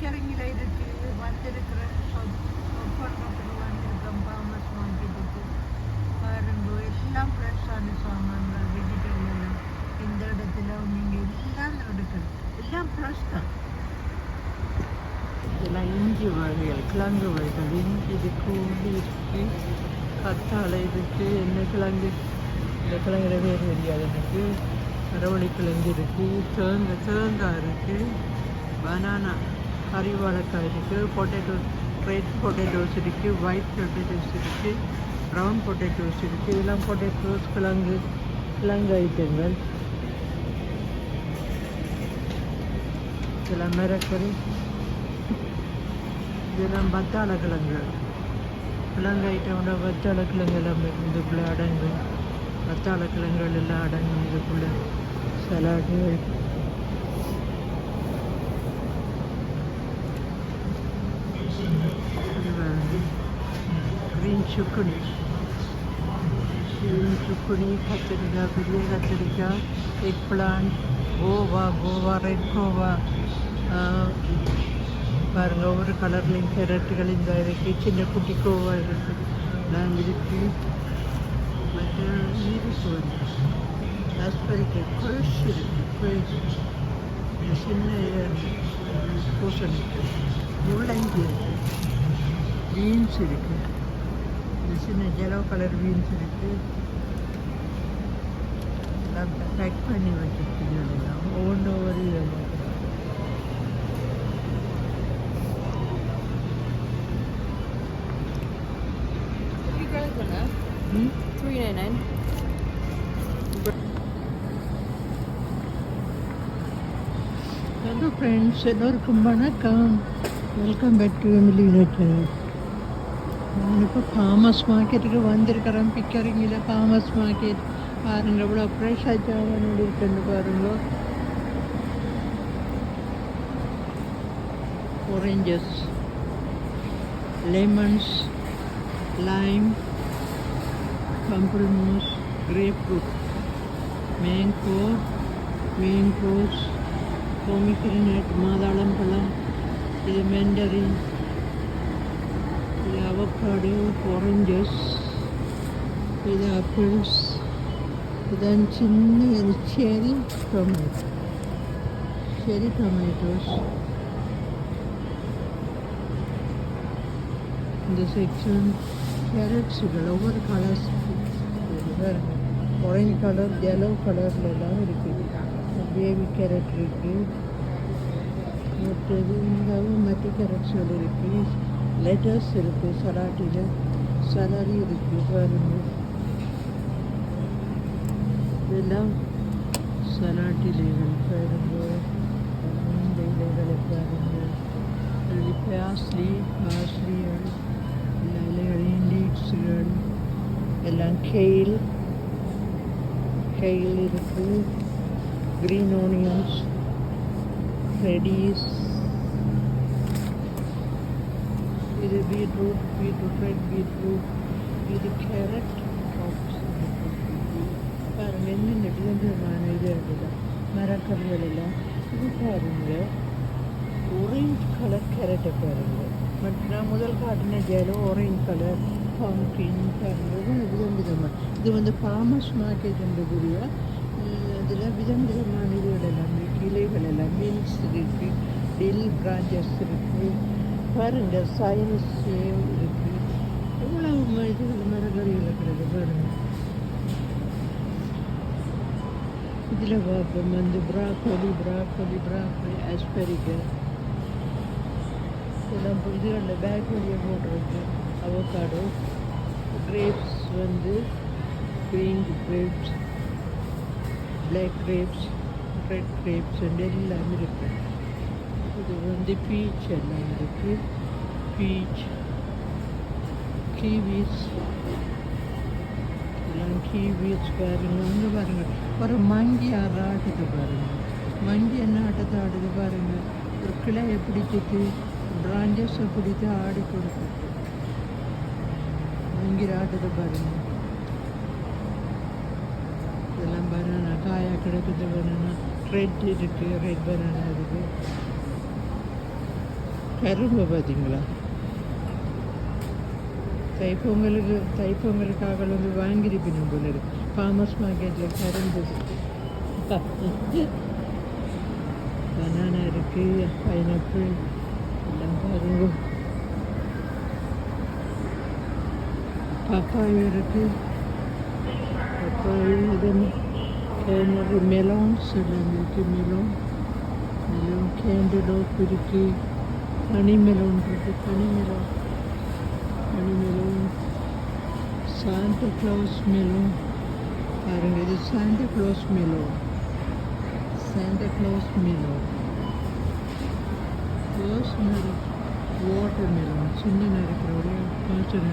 பிக்கரிங்கில் இருக்கு வந்திருக்கிற ஒப்பந்தத்துக்கு வந்திருக்கோம் பாமஸ் மார்க்கெட்டுக்கு பாருங்க எல்லாம் ஃப்ரெஷ்ஷான சாமான்கள் வெஜிடபிள் இந்த இடத்துல நீங்கள் எல்லாம் எடுக்கணும். எல்லாம் ஃப்ரெஷ் தான். இதெல்லாம் இஞ்சி வகைகள் கிழங்கு வகைகள். இஞ்சி இருக்கு உள்ளி இருக்கு. கத்தாழை இருக்கு என்ன கிழங்கு? இந்த கிழங்குல வேறு தெரியாது இருக்கு அரவணை கிழங்கு இருக்கு தேங்க தேங்காய் இருக்கு பனானா. கறி வாழைக்காய் இருக்கு பொட்டேட்டோ ரெட் பொட்டேட்டோஸ் இருக்குது ஒயிட் பொட்டேட்டோஸ் இருக்குது ப்ரௌன் பொட்டேட்டோஸ் இருக்குது இதெல்லாம் பொட்டேட்டோஸ் கிழங்கு கிழங்கு ஐட்டங்கள். இதெல்லாம் மிரக்கறி இதெல்லாம் பத்தாள கிழங்கு. கிழங்கு ஐட்டம்னா பத்தாள கிழங்கு எல்லாம் இதுக்குள்ளே அடங்கும். பத்தாள கிழங்குகள் எல்லாம் அடங்கும். இதுக்குள்ளே salad green zucchini green zucchini கத்திரிக்காய் பெரிய கத்திரிக்காய் எக் பிளான்ட் கோவா கோவா ரெட் கோவா பாருங்கள் ஒவ்வொரு கலர்லையும் கேரட்டுகள் இந்த இருக்குது சின்ன குட்டி கோவா இருக்குது எல்லாம் இருக்கு மற்ற இருக்கு வந்து ராஸ்பெரிக்கு கொழுஷ் இருக்குது கொழுஷ் இந்த சின்ன பூசணிக்கு முள்ளங்கி இருக்குது பீன்ஸ் இருக்குது சின்ன ஜெலோ கலர் பீன்ஸ் இருக்கு எல்லாம் பேக் பண்ணி வச்சிருக்கீங்க ஒவ்வொன்று ஒவ்வொரு Three garlic banana. ம் Three ninety nine. Hello friends எல்லோருக்கும் வணக்கம் இப்போ ஃபார்மர்ஸ் மார்க்கெட்டுக்கு வந்திருக்கிறேன் பிக்கரிங்கில் ஃபார்மர்ஸ் மார்க்கெட் பாருங்கள் இவ்வளோ ஃப்ரெஷ்ஷாக ஜாமான் இருக்குன்னு பாருங்க oranges lemons lime pamplemousse grapefruit mango mangoes pomegranate மாதாளம் பழம் இது mandarin இது avocado oranges இது apples then சின்ன and cherry tomato cherry tomatoes. இந்த செக்ஷன் கேரட்ஸுகள் ஒவ்வொரு கலர்ஸ் ஆரஞ்சு கலர் எல்லோ கலரில் எல்லாம் இருக்குது பேபி கேரட் இருக்குது மற்றது இங்கவும் மற்ற கேரட்ஸ்கள் இருக்குது லெட்டர்ஸ் இருக்கு சலாட்டியில் சலரி இருக்கு பாருங்க இதெல்லாம் சலாட் இலைகள் பாருங்க இந்த இலைகளை பாருங்க பாஸ்லி பாஸ்லிகள் எல்லா இலைகளையும் லீட்ஸுகள் எல்லாம் கெயில் கெயில் இருக்கு க்ரீன் ஆனியன்ஸ் ரெடிஸ் இது பீட்ரூட் பீட்ரூட் ரெட் பீட்ரூட் இது கேரட் பாருங்க என்னென்ன விதவிதமான இது இருக்குல்ல மரக்கறிகள் எல்லாம் இது பாருங்க orange கலர் கேரட்டை பாருங்க பட் நான் முதல் காட்டின ஜெயலோ orange கலர் பம்கின் பாருங்க இவ்வளோ விதம் விதமாக இது வந்து ஃபார்மர்ஸ் மார்க்கெட் என்றதுடைய அதில் விதம் விதமான இதுகள் எல்லாம் இருக்கு இலைகள் எல்லாம் மீன்ஸ் இருக்கு டில் பிரான்ச்சஸ் இருக்கு பாருங்க சைனஸ் இருக்கு. எவ்வளவு ம- இதுகள் இருக்கிறது பாருங்க இதில் பார்ப்போம். வந்து ப்ராக்கோலி ப்ராக்கோலி ப்ராக்கோலி ஆஸ்பெரிகர் இதெல்லாம் இதுகளில் பேக் வழியாக போட்டிருக்கு. அவக்காடோ கிரேப்ஸ் வந்து green grapes black grapes red grapes எல்லாமே இருக்குது இது வந்து பீச் எல்லாம் இருக்குது பீச் கீவீஸ் எல்லாம் கீவீஸ் பாருங்கள் அங்கே பாருங்கள் ஒரு மங்கி ஆறு ஆட்டுது பாருங்க மங்கி என்ன ஆட்டத்தை ஆடுது பாருங்கள் ஒரு கிளையை பிடிச்சிட்டு பிராஞ்சஸை பிடித்து ஆடி கொடுக்குது மங்கி ஆட்டுது பாருங்கள் இதெல்லாம் பனானா காயா கிடக்குது பனானா ரெட் இருக்குது ரெட் பனானா இருக்குது கரும்பு பார்த்தீங்களா தைப்பொங்கலுக்கு தைப்பொங்கலுக்காக வந்து வாங்கியிருப்பினும் போல இருக்கு ஃபார்மர்ஸ் மார்க்கெட்டில் கரும்பு பனானா இருக்கு பைனாப்பிள் எல்லாம் பாருங்க பப்பாயா இருக்கு பப்பாயா இதெல்லாம் கேனரி மெலோன்ஸ் எல்லாம் இருக்குது மெலோன் மெலோன் கேண்டலோப் இருக்கு பனி மெலோன் இருக்கு பனி மெலோன் பனி சாண்டா க்ளவுஸ் மெலோன் பாருங்க இது Santa Claus melon Santa Claus melon Claus melon watermelon சின்ன நடக்கிற ஒரு காய்ச்சல்